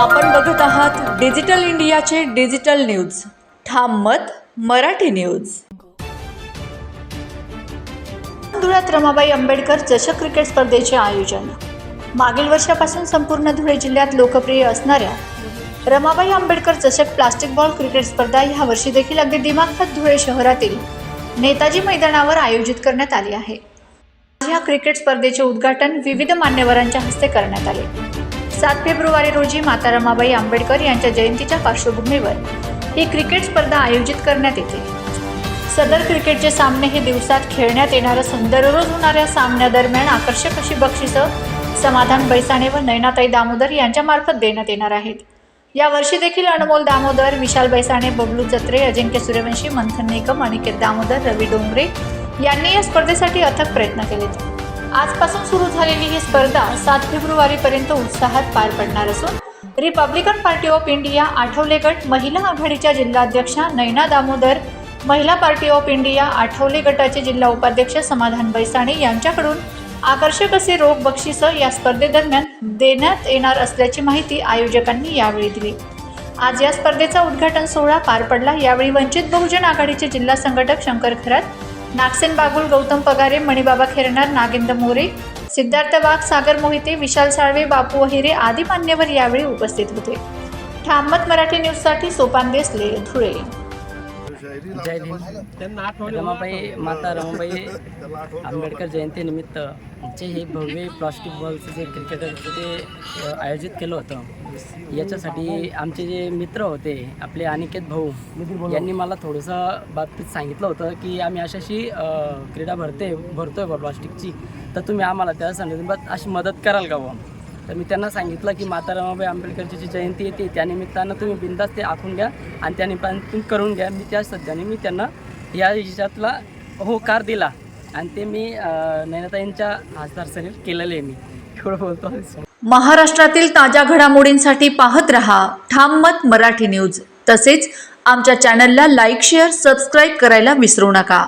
आपण बघत आहात डिजिटल इंडियाचे डिजिटल न्यूज. ठाम मत मराठी न्यूज. धुळ्यात रमाबाई आंबेडकर चषक क्रिकेट स्पर्धेचे आयोजन. मागील वर्षापासून संपूर्ण धुळे जिल्ह्यात लोकप्रिय असणाऱ्या रमाबाई आंबेडकर चषक प्लास्टिक बॉल क्रिकेट स्पर्धा ह्या वर्षी देखील अगदी दिमाखात धुळे शहरातील नेताजी मैदानावर आयोजित करण्यात आली आहे. या क्रिकेट स्पर्धेचे उद्घाटन विविध मान्यवरांच्या हस्ते करण्यात आले. सात फेब्रुवारी रोजी माता रमाबाई आंबेडकर यांच्या जयंतीच्या पार्श्वभूमीवर ही क्रिकेट स्पर्धा आयोजित करण्यात येते. सदर क्रिकेटचे सामने हे दिवसात खेळण्यात येणार असून दररोज होणाऱ्या सामन्यादरम्यान आकर्षक अशी बक्षिसं समाधान बैसाणे व नैनाताई दामोदर यांच्यामार्फत देण्यात येणार आहेत. यावर्षी देखील अनमोल दामोदर विशाल बैसाणे बबलू जत्रे अजिंक्य सूर्यवंशी मंथन निकम अनिकेत दामोदर रवी डोंगरे यांनी या स्पर्धेसाठी अथक प्रयत्न केलेत. आजपासून सुरू झालेली ही स्पर्धा सात फेब्रुवारीपर्यंत उत्साहात पार पडणार असून Republican Party of India Athawale गट महिला आघाडीच्या जिल्हाध्यक्षा नैना दामोदर महिला पार्टी ऑफ इंडिया आठवले गटाचे जिल्हा उपाध्यक्ष समाधान बैसाणे यांच्याकडून आकर्षक असे रोख बक्षिसं या स्पर्धेदरम्यान देण्यात येणार असल्याची माहिती आयोजकांनी यावेळी दिली. आज या स्पर्धेचा उद्घाटन सोहळा पार पडला. यावेळी वंचित बहुजन आघाडीचे जिल्हा संघटक शंकर खरात नागसेन बागुल गौतम पगारे मणिबाबा खेरणार नागेंद्र मोरे सिद्धार्थ वाघ सागर मोहिते विशाल साळवे बापू अहिरे आदी मान्यवर यावेळी उपस्थित होते. ठामत मराठी न्यूजसाठी सोपान देसले धुळे. जय भीम रमाबाई माता रमाबाई आंबेडकर जयंतीनिमित्त जे हे भव्य प्लास्टिक बॉलचं जे क्रिकेटरचं ते आयोजित केलं होतं. याच्यासाठी आमचे जे मित्र होते आपले अनिकेत भाऊ यांनी मला थोडंसं बाबतीत सांगितलं होतं की आम्ही अशाशी क्रीडा भरते भरतोय बा प्लास्टिकची तर तुम्ही आम्हाला त्या संदर्भात अशी मदत कराल का बुवा? तर मी त्यांना सांगितलं की माता रमाबाई आंबेडकरची जी जयंती येते त्यानिमित्तानं तुम्ही बिंदास ते आखून घ्या आणि त्या निमित्तानं तुम्ही करून घ्या. मी त्या सध्याने मी त्यांना या याच्यातला होकार दिला. आणि ते मी नैनाताईंच्या नयनाताईंच्या हस्ताक्षर केलेलं आहे मी. एवढं बोलतो महाराष्ट्रातील ताज्या घडामोडींसाठी पाहत रहा ठाम मत मराठी न्यूज. तसेच आमच्या चॅनलला लाईक शेअर सबस्क्राईब करायला विसरू नका.